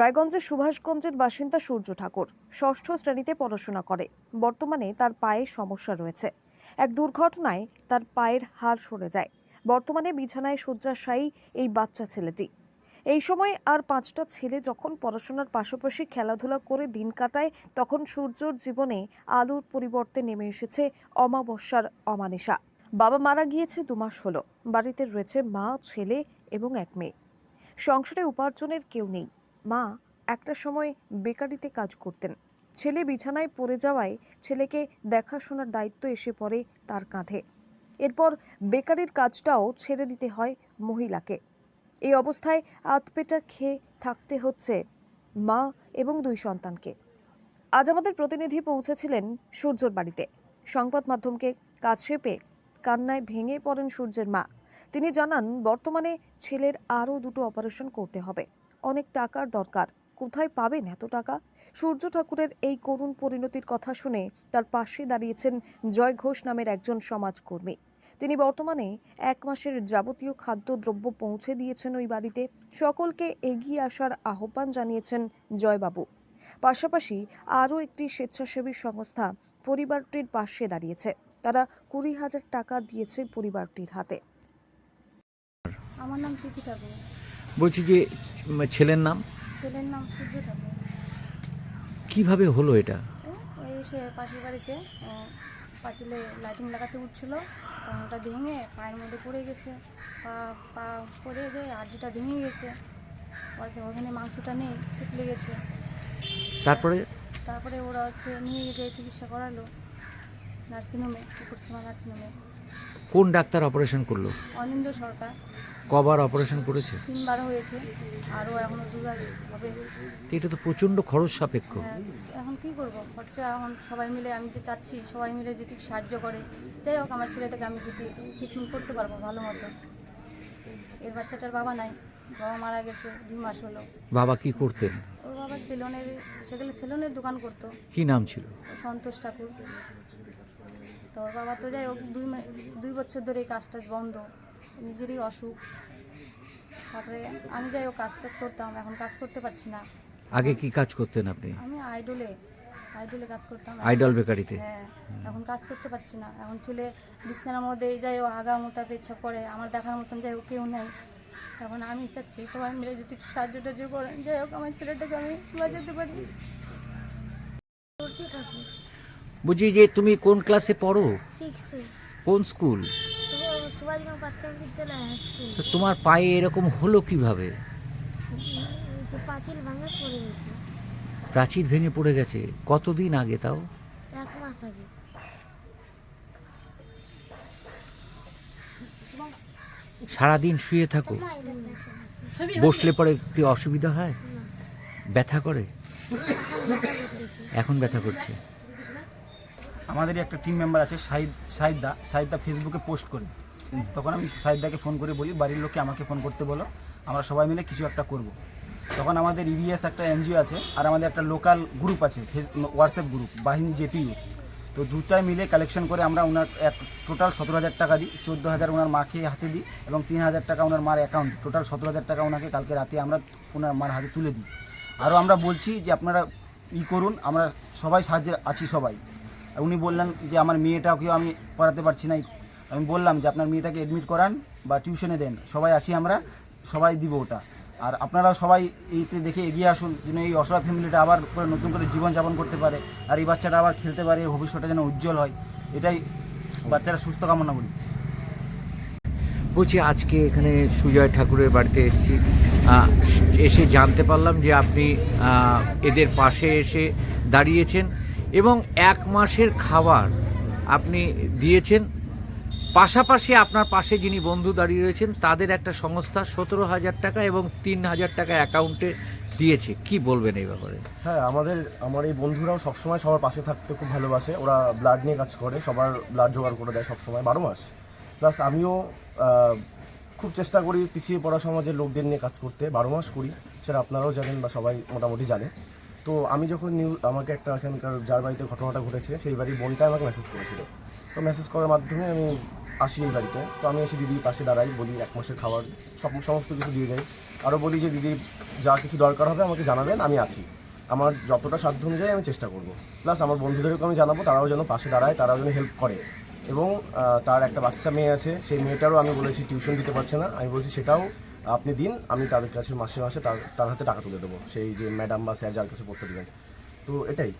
রায়গঞ্জের সুভাষগঞ্জের বাসিন্দা সূর্য ঠাকুর ষষ্ঠ শ্রেণীতে পড়াশোনা করে। বর্তমানে তার পায়ে সমস্যা রয়েছে। এক দুর্ঘটনায় তার পায়ের হাড় সরে যায়। বর্তমানে বিছানায় শয্যাশায়ী এই বাচ্চা ছেলেটি। এই সময় আর পাঁচটা ছেলে যখন পড়াশোনার পাশাপাশি খেলাধুলা করে দিন কাটায়, তখন সূর্যর জীবনে আলোর পরিবর্তে নেমে এসেছে অমাবস্যার অমানিসা বাবা মারা গিয়েছে দু মাস হলো। বাড়িতে রয়েছে মা, ছেলে এবং এক মেয়ে। সংসারে উপার্জনের কেউ নেই। মা, একটা সময় বেকারিতে কাজ করতেন। ছেলে বিছানায় পড়ে যাওয়ায় ছেলেকে দেখাশোনার দায়িত্ব এসে পড়ে তার কাঁধে। এরপর বেকারির কাজটাও ছেড়ে দিতে হয় মহিলাকে। এই অবস্থায় আতপেটা খেয়ে থাকতে হচ্ছে মা এবং দুই সন্তানকে। আজ আমাদের প্রতিনিধি পৌঁছেছিলেন সূর্যর বাড়িতে। সংবাদ মাধ্যমকে কাছে পেয়ে কান্নায় ভেঙে পড়েন সূর্যের মা। তিনি জানান, বর্তমানে ছেলের আরও দুটো অপারেশন করতে হবে। অনেক টাকার দরকার। কোথায় পাবেন এত টাকা? সূর্য ঠাকুরের এই করুণ পরিণতির কথা শুনে তার পাশে দাঁড়িয়েছেন জয় ঘোষ নামের একজন সমাজকর্মী। তিনি বর্তমানে এক মাসের যাবতীয় খাদ্যদ্রব্য পৌঁছে দিয়েছেন ওই বাড়িতে। সকলকে এগিয়ে আসার আহ্বান জানিয়েছেন জয়বাবু। পাশাপাশি আরও একটি স্বেচ্ছাসেবী সংস্থা পরিবারটির পাশে দাঁড়িয়েছে। তারা কুড়ি হাজার টাকা দিয়েছে পরিবারটির হাতে। আমার নাম তিথি ঠাকুর। বলছি যে ছেলের নাম? ছেলের নাম সূর্য ঠাকুর। কীভাবে হলো এটা? ওই সে পাশের বাড়িতে পাঁচিলে লাইটিং লাগাতে উঠছিল তখন ওটা ভেঙে পায়ের মধ্যে পড়ে গেছে। পা পা পড়ে গিয়ে আর্জিটা ভেঙে গেছে। ওখানে মাংসটা নেই থেতলে গেছে। তারপরে? তারপরে ওরা হচ্ছে নিয়ে গিয়ে চিকিৎসা করালো নার্সিংহোমে কুকুরসীমা নার্সিংহোমে। কোন ডাক্তার অপারেশন করল? অনিন্দ সরকার। কবার অপারেশন করেছে? তিনবার হয়েছে আরও এখনও দুবার হবে। এটা তো প্রচণ্ড খরচ সাপেক্ষ। হ্যাঁ, এখন কি করব? খরচা এখন সবাই মিলে আমি যে চাচ্ছি সবাই মিলে যদি সাহায্য করে যাই হোক আমার ছেলেটাকে আমি যদি ট্রিটমেন্ট করতে পারব ভালো মতো। এর বাচ্চাটার বাবা নাই বাবা মারা গেছে দুই মাস হলো। বাবা কি করতেন? ওর বাবা সেলনের সেগুলো সেলনের দোকান করতো। কি নাম ছিল? সন্তোষ ঠাকুর। তো ওর বাবা তো যাই হোক দুই দুই বছর ধরে এই কাজ টাজ বন্ধ। নিজেরই অসুখ। তারপরে আমি যাই হোক কাজ টাজ করতাম এখন কাজ করতে পারছি না। আগে কি কাজ করতেন আপনি? আমি আইডলে আইডলে কাজ করতাম। আইডল বেকারিতে? হ্যাঁ এখন কাজ করতে পারছি না। এখন ছেলে বিছানার মধ্যে যাই হোক আগা মোতা পেচ্ছা করে আমার দেখার মতন যাই হোক কেউ নেই। এখন আমি চাচ্ছি সবাই মিলে যদি একটু সাহায্য টাহায্য করেন। যাই হোক আমার ছেলেটাকে আমি বাঁচাতে পারি বুঝি যে তুমি কোন ক্লাসে পড়ো? কোন স্কুল তো তোমার পায়ে এরকম হলো কীভাবে? প্রাচীর ভেঙে পড়ে গেছে। কতদিন আগে তাও? এক মাস আগে। সারাদিন শুয়ে থাকো। বসলে পরে কি অসুবিধা হয়? ব্যথা করে? এখন ব্যথা করছে। আমাদেরই একটা টিম মেম্বার আছে সাহিদ সাহিদদা সাহিদদা ফেসবুকে পোস্ট করে। তখন আমি সাহিদদাকে ফোন করে বলি, বাড়ির লোককে আমাকে ফোন করতে বলো, আমরা সবাই মিলে কিছু একটা করব। তখন আমাদের ইবিএস একটা এনজিও আছে, আর আমাদের একটা লোকাল গ্রুপ আছে হোয়াটসঅ্যাপ গ্রুপ বাহিনী জেপিইউ তো দুটাই মিলে কালেকশন করে আমরা ওনার এক টোটাল সতেরো হাজার টাকা দিই, চোদ্দ হাজার ওনার মাকে হাতে দিই, এবং তিন হাজার টাকা ওনার মার অ্যাকাউন্ট টোটাল সতেরো হাজার টাকা ওনাকে কালকে রাতে আমরা ওনার মার হাতে তুলে দিই। আরও আমরা বলছি যে আপনারা ই করুন, আমরা সবাই সাহায্যে আছি সবাই। উনি বললেন যে, আমার মেয়েটাকেও আমি পড়াতে পারছি না আমি বললাম যে, আপনার মেয়েটাকে এডমিট করান বা টিউশনে দেন। সবাই আছি আমরা, সবাই দিব ওটা। আর আপনারাও সবাই এইতে দেখে এগিয়ে আসুন, যেন এই অসহায় ফ্যামিলিটা আবার করে নতুন করে জীবনযাপন করতে পারে আর এই বাচ্চাটা আবার খেলতে পারে ভবিষ্যৎটা যেন উজ্জ্বল হয়। এটাই বাচ্চারা সুস্থ কামনা করি। বলছি, আজকে এখানে সুজয় ঠাকুরের বাড়িতে এসেছি। এসে জানতে পারলাম যে আপনি এদের পাশে এসে দাঁড়িয়েছেন। এবং এক মাসের খাবার আপনি দিয়েছেন। পাশাপাশি আপনার পাশে যিনি বন্ধু দাঁড়িয়ে রয়েছেন, তাদের একটা সংস্থা সতেরো হাজার টাকা এবং তিন হাজার টাকা অ্যাকাউন্টে দিয়েছে। কি বলবেন এই ব্যাপারে? হ্যাঁ আমাদের, আমার এই বন্ধুরাও সবসময় সবার পাশে থাকতে খুব ভালোবাসে। ওরা ব্লাড নিয়ে কাজ করে, সবার ব্লাড জোগাড় করে দেয় সবসময়, বারো মাস। প্লাস আমিও খুব চেষ্টা করি পিছিয়ে পড়া সমাজের লোকদের নিয়ে কাজ করতে। বারো মাস করি, সেটা আপনারাও জানেন বা সবাই মোটামুটি জানে। তো আমি যখন নিউ, আমাকে একটা এখানকার যার বাড়িতে ঘটনাটা ঘটেছে, সেই বাড়ির বোনটা আমাকে মেসেজ করেছিল। তো মেসেজ করার মাধ্যমে আমি আসি এই বাড়িতে। তো আমি এসে দিদির পাশে দাঁড়াই, বলি এক মাসের খাবার, সব, সমস্ত কিছু দিয়ে যাই আরও বলি যে দিদি যা কিছু দরকার হবে আমাকে জানাবেন, আমি আছি। আমার যতটা সাধ্য অনুযায়ী আমি চেষ্টা করব। প্লাস আমার বন্ধুদেরকেও আমি জানাব, তারাও যেন পাশে দাঁড়ায়, তারাও যেন হেল্প করে। এবং তার একটা বাচ্চা মেয়ে আছে, সেই মেয়েটারও আমি বলেছি টিউশন দিতে পারছে না। আমি বলছি, সেটাও আপনি দিন, আমি তাদের কাছে মাসে মাসে তার তার হাতে টাকা তুলে দেবো। সেই যে ম্যাডাম বা স্যার যার কাছে পড়তে দেবেন। তো এটাই।